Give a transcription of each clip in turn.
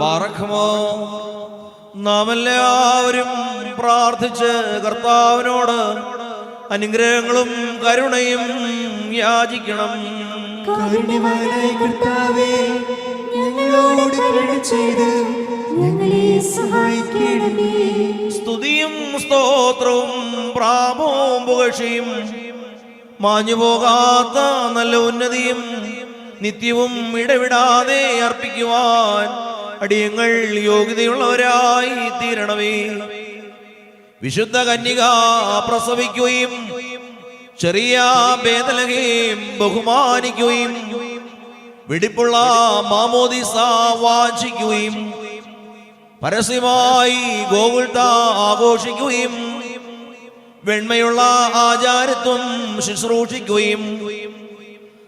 ബാറഖമോ നാം എല്ലാവരും പ്രാർത്ഥിച്ച് കർത്താവിനോട് അനുഗ്രഹങ്ങളും കരുണയും യാചിക്കണം. കാരുണ്യവാനായ കർത്താവേ ഞങ്ങളോട് കരുണ ചെയ്ത് ഞങ്ങളെ സഹായിക്കണമേ. സ്തുതിയും സ്തോത്രവും പ്രാപവും പുകഴ്ചയും മാഞ്ഞു പോകാത്ത നല്ല ഉന്നതിയും നിത്യവും ഇടവിടാതെ അർപ്പിക്കുവാൻ അടിയങ്ങൾ യോഗ്യതയുള്ളവരായി തീരണമേ. വിശുദ്ധ കന്യക പ്രസവിക്കുകയും ചെറിയ ഭേദലകയും ബഹുമാനിക്കുകയും വെടിപ്പുള്ള മാമോദിസ വാചിക്കുകയും പരസ്യമായി ഗോകുൽത്ത ആഘോഷിക്കുകയും വെണ്മയുള്ള ആചാരത്വം ശുശ്രൂഷിക്കുകയും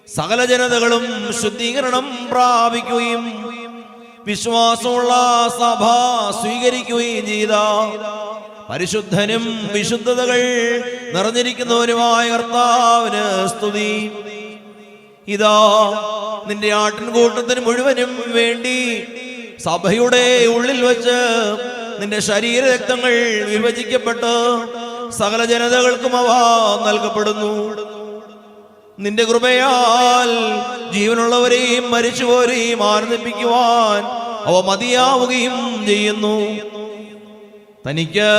സകല ജനതകളും ശുദ്ധീകരണം പ്രാപിക്കുകയും വിശ്വാസമുള്ള സഭ സ്വീകരിക്കുകയും ചെയ്ത പരിശുദ്ധനും വിശുദ്ധതകൾ നിറഞ്ഞിരിക്കുന്നവനുമായ കർത്താവിന് സ്തുതി. ഇതാ നിന്റെ ആട്ടിൻകൂട്ടത്തിന് മുഴുവനും വേണ്ടി സഭയുടെ ഉള്ളിൽ വെച്ച് നിന്റെ ശരീരരക്തങ്ങൾ വിഭജിക്കപ്പെട്ട് സകല ജനതകൾക്കും അവ നൽകപ്പെടുന്നു. നിന്റെ കൃപയാൽ ജീവനുള്ളവരെയും മരിച്ചുപോരെയും ആനന്ദിപ്പിക്കുവാൻ അവ മതിയാവുകയും ചെയ്യുന്നു. തനിക്ക്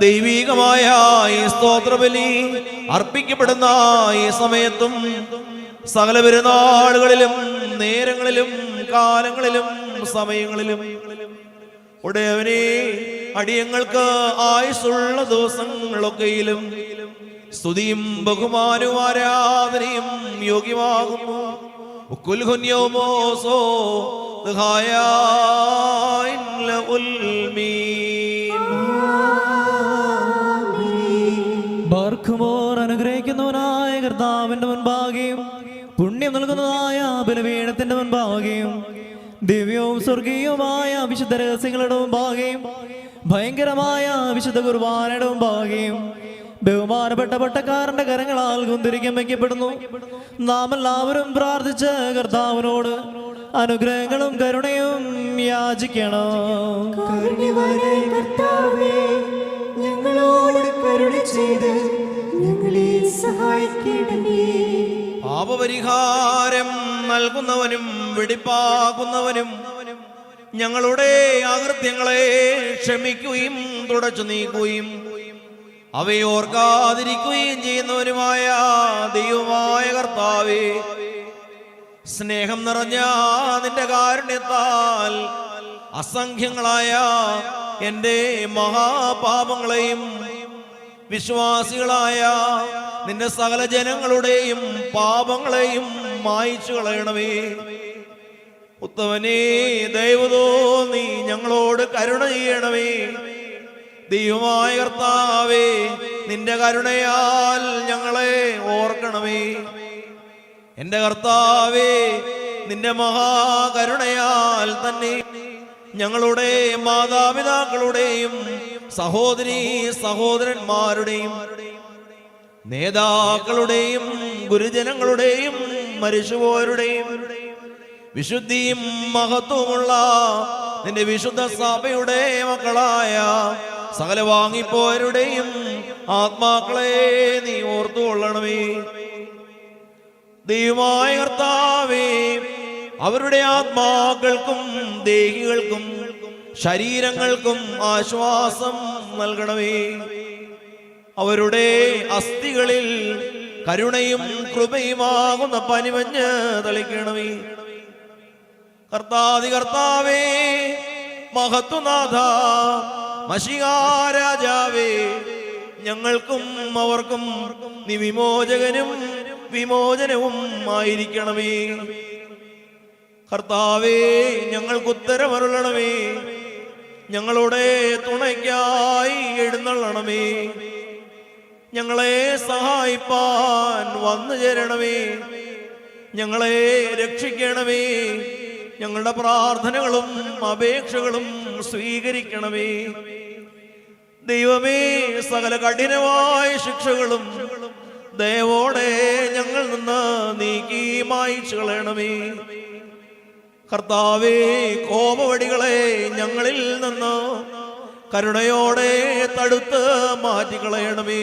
ദൈവീകമായ ഈ സ്തോത്രബലി അർപ്പിക്കപ്പെടുന്ന ഈ സമയത്തും സകല പെരുന്നാളുകളിലും നേരങ്ങളിലും കാലങ്ങളിലും സമയങ്ങളിലും ഉടയവനെ അടിയങ്ങൾക്ക് ആയുസുള്ള ദിവസങ്ങളൊക്കെയിലും സ്തുതിയും ബഹുമാനവും ആരാധനയും യോഗ്യമാകുന്നു. അനുഗ്രഹിക്കുന്നവനായ കർത്താവിന്റെ മുൻപാകെയും പുണ്യം നൽകുന്നതായ ബലവീണത്തിന്റെ മുൻപാകെയും ദിവ്യവും സ്വർഗീയവുമായ വിശുദ്ധ രഹസ്യങ്ങളുടെ മുമ്പാകെയും ഭയങ്കരമായ വിശുദ്ധ കുർബാനയുടെ മുമ്പാകെയും ബഹുമാനപ്പെട്ട പട്ടക്കാരന്റെ കരങ്ങളാൽ കുന്തിരിക്കം വയ്ക്കപ്പെടുന്നു നാം എല്ലാവരും പ്രാർത്ഥിച്ച് കർത്താവിനോട് അനുഗ്രഹങ്ങളും കരുണയും യാചിക്കണം. ഞങ്ങളോട് കരുണ ചെയ്ത് ഞങ്ങളെ സഹായിക്കണമേ. പാപപരിഹാരം നൽകുന്നവനും വെടിപ്പാക്കുന്നവനും ഞങ്ങളുടെ അകൃത്യങ്ങളെ ക്ഷമിക്കുകയും തുടച്ചു നീക്കുകയും അവയെ ചെയ്യുന്നവരുമായ ദൈവമായ കർത്താവേ സ്നേഹം നിറഞ്ഞ നിന്റെ കാരുണ്യത്താൽ അസംഖ്യങ്ങളായ എന്റെ മഹാപാപങ്ങളെയും വിശ്വാസികളായ നിന്റെ സകല ജനങ്ങളുടെയും പാപങ്ങളെയും മായിച്ചു കളയണമേ. ഉത്തമനേ ദൈവതോ നീ ഞങ്ങളോട് കരുണ ചെയ്യണമേ. ദൈവമായ കർത്താവേ നിന്റെ കരുണയാൽ ഞങ്ങളെ ഓർക്കണമേ. എന്റെ കർത്താവേ നിന്റെ മഹാകരുണയാൽ തന്നെ ഞങ്ങളുടെ മാതാപിതാക്കളുടെയും സഹോദരി സഹോദരന്മാരുടെയും നേതാക്കളുടെയും ഗുരുജനങ്ങളുടെയും മരിച്ചുപോരുടെയും വിശുദ്ധിയും മഹത്വമുള്ള നിന്റെ വിശുദ്ധ സഭയുടെ മക്കളായ സകല വാങ്ങിപ്പോരുടെയും ആത്മാക്കളെ നീ ഓർത്തുകൊള്ളണമേ. ദൈവമായ കർത്താവേ അവരുടെ ആത്മാക്കൾക്കും ദേഹികൾക്കും ശരീരങ്ങൾക്കും ആശ്വാസം നൽകണമേ. അവരുടെ അസ്ഥികളിൽ കരുണയും കൃപയുമാകുന്ന പനിമഞ്ഞ് തളിക്കണമേ. കർത്താതി കർത്താവേ മഹത്വനാഥ മഷികാരാജാവേ ഞങ്ങൾക്കും അവർക്കും നീ വിമോചകനും വിമോചനവും ആയിരിക്കണമേ. കർത്താവേ ഞങ്ങൾക്ക് ഉത്തരമരുളണമേ. ഞങ്ങളുടെ തുണയ്ക്കായി എഴുന്നള്ളണമേ. ഞങ്ങളെ സഹായിപ്പാൻ വന്നു ചേരണമേ. ഞങ്ങളെ രക്ഷിക്കണമേ. ഞങ്ങളുടെ പ്രാർത്ഥനകളും അപേക്ഷകളും സ്വീകരിക്കണമേ. ദൈവമേ സകല കഠിനമായ ശിക്ഷകളും ദയവോടെ ഞങ്ങൾ നിന്ന് നീക്കി മായിച്ചു കളയണമേ കർത്താവേ കോപവടികളെ ഞങ്ങളിൽ നിന്ന് കരുണയോടെ തടുത്ത് മാറ്റിക്കളയണമേ.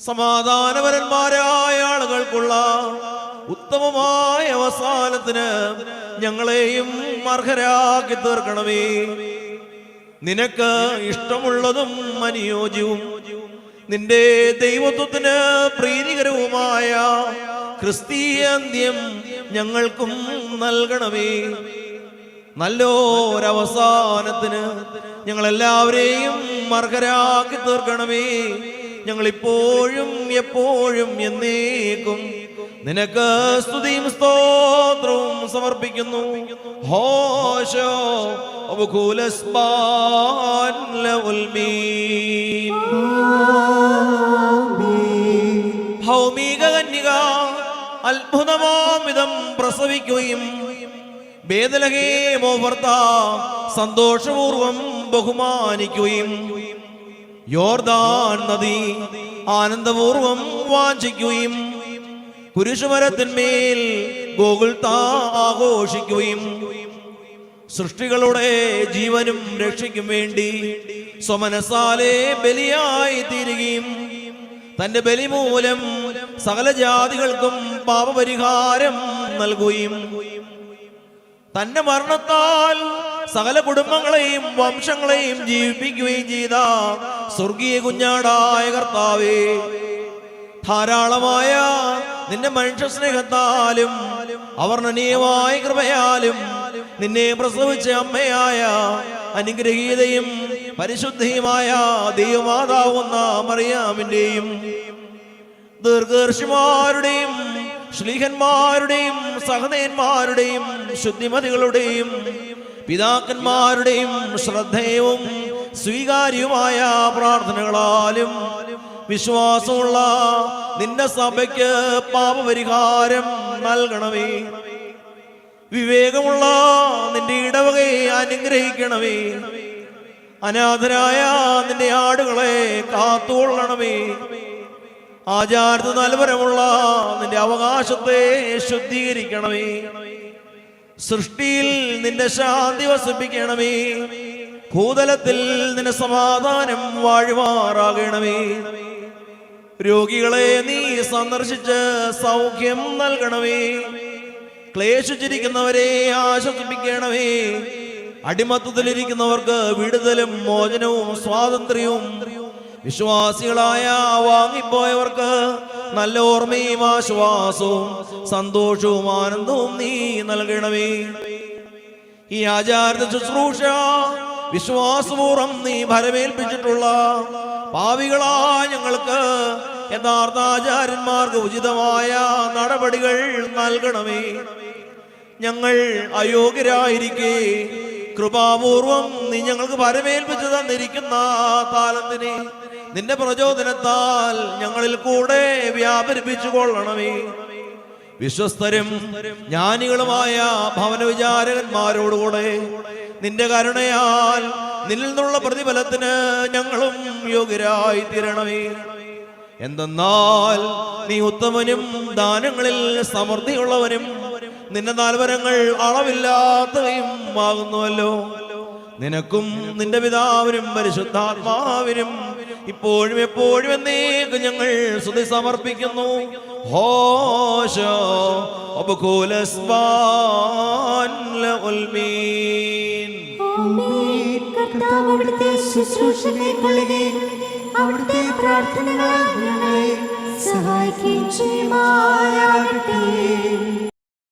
സമാധാനപരന്മാരായ ആളുകൾക്കുള്ള ഉത്തമമായ അവസാനത്തിന് ഞങ്ങളെയും അർഹരാക്കി തീർക്കണമേ. നിനക്ക് ഇഷ്ടമുള്ളതും അനുയോജ്യവും നിന്റെ ദൈവത്വത്തിന് പ്രീതികരവുമായ ക്രിസ്തീയന്ത്യം ഞങ്ങൾക്കും നൽകണമേ. നല്ലൊരവസാനത്തിന് ഞങ്ങളെല്ലാവരെയും അർഹരാക്കി തീർക്കണമേ. ഞങ്ങളിപ്പോഴും എപ്പോഴും എന്നേക്കും നിനക്ക് സ്തുതിയും സ്തോത്രവും സമർപ്പിക്കുന്നു ഹോശോ. ഭൗമിക കന്യക അത്ഭുതമാമിതം പ്രസവിക്കുകയും വേദലഹേമോ ഭർത്ത സന്തോഷപൂർവം ബഹുമാനിക്കുകയും യോർദാൻ നദി ആനന്ദപൂർവം വാഞ്ചിക്കുകയും കുരിശുമരത്തിന്മേൽ ഗോകുൽ ആഘോഷിക്കുകയും സൃഷ്ടികളുടെ ജീവനും രക്ഷയ്ക്കും വേണ്ടി സ്വമനസാലെ ബലിയായി തീരുകയും തന്റെ ബലിമൂലം സകല ജാതികൾക്കും പാപപരിഹാരം നൽകുകയും തന്റെ മരണത്താൽ സകല കുടുംബങ്ങളെയും വംശങ്ങളെയും ജീവിപ്പിക്കുകയും ചെയ്ത സ്വർഗീയ കുഞ്ഞാടായ കർത്താവേ ധാരാളമായ നിന്റെ മനുഷ്യ സ്നേഹത്താലും അവർണനീയമായ കൃപയാലും നിന്നെ പ്രസവിച്ച അമ്മയായ അനുഗ്രഹീതയും പരിശുദ്ധിയുമായ ദൈവമാതാവുന്ന മറിയാമിന്റെയും ദീർഘർഷിമാരുടെയും ശ്ലീഹന്മാരുടെയും സഹനയന്മാരുടെയും ശുദ്ധിമതികളുടെയും പിതാക്കന്മാരുടെയും ശ്രദ്ധേയവും സ്വീകാര്യവുമായ പ്രാർത്ഥനകളാലും വിശ്വാസമുള്ള നിന്റെ സഭയ്ക്ക് പാപപരിഹാരം നൽകണമേ. വിവേകമുള്ള നിന്റെ ഇടവകയെ അനുഗ്രഹിക്കണമേ. അനാഥരായ നിന്റെ ആടുകളെ കാത്തുകൊള്ളണമേ. ആചാരത്ത് നൽവരമുള്ള നിന്റെ അവകാശത്തെ ശുദ്ധീകരിക്കണമേ. സൃഷ്ടിയിൽ നിന്റെ ശാന്തി വസിപ്പിക്കണമേ. ഭൂതലത്തിൽ നിന്റെ സമാധാനം വാഴുമാറാകണമേ. രോഗികളെ നീ സന്ദർശിച്ച് സൗഖ്യം നൽകണമേ. ക്ലേശിച്ചിരിക്കുന്നവരെ ആശ്വസിപ്പിക്കണമേ. അടിമത്തത്തിലിരിക്കുന്നവർക്ക് വിടുതലും മോചനവും സ്വാതന്ത്ര്യവും വിശ്വാസികളായ വാങ്ങിപ്പോയവർക്ക് നല്ല ഓർമ്മയും ആശ്വാസവും സന്തോഷവും ആനന്ദവും നീ നൽകണമേ. ഈ ആചാരത്തെ ശുശ്രൂഷ വിശ്വാസപൂർവം നീ ഭരമേൽപ്പിച്ചിട്ടുള്ള പാവികളാ ഞങ്ങൾക്ക് യഥാർത്ഥ ആചാര്യന്മാർക്ക് ഉചിതമായ നടപടികൾ നൽകണമേ. ഞങ്ങൾ അയോഗ്യരായിരിക്കെ. കൃപാപൂർവം നീ ഞങ്ങൾക്ക് പരമേൽപ്പിച്ചു തന്നിരിക്കുന്ന താലത്തിനെ നിന്റെ പ്രചോദനത്താൽ ഞങ്ങളിൽ കൂടെ വ്യാപരിപ്പിച്ചു കൊള്ളണമേ. വിശ്വസ്തരും ജ്ഞാനികളുമായ ഭവന വിചാരകന്മാരോടുകൂടെ നിന്റെ കരുണയാൽ നിന്നിൽ നിന്നുള്ള പ്രതിഫലത്തിന് ഞങ്ങളും യോഗ്യരായി തീരണമേ. എന്തെന്നാൽ നീ ഉത്തമനും ദാനങ്ങളിൽ സമൃദ്ധിയുള്ളവനും നിന്റെ നാൽവരങ്ങൾ അളവില്ലാത്തവയും ആകുന്നുവല്ലോ. നിനക്കും നിന്റെ പിതാവിനും പരിശുദ്ധാത്മാവിനും ഇപ്പോഴും എപ്പോഴും എന്നേക്ക് ഞങ്ങൾ സ്തുതി സമർപ്പിക്കുന്നു. ഹോശോ ഒബകൂലസ്ബാൻ ലഉൽമീൻ. കർത്താവ് അവിടുത്തെ ശുശ്രൂഷ കൈക്കൊള്ളുകയും അവിടുത്തെ പ്രാർത്ഥനകളാൽ ഞങ്ങളെ സഹായിക്കുകയും ചെയ്യുമാറാകട്ടെ.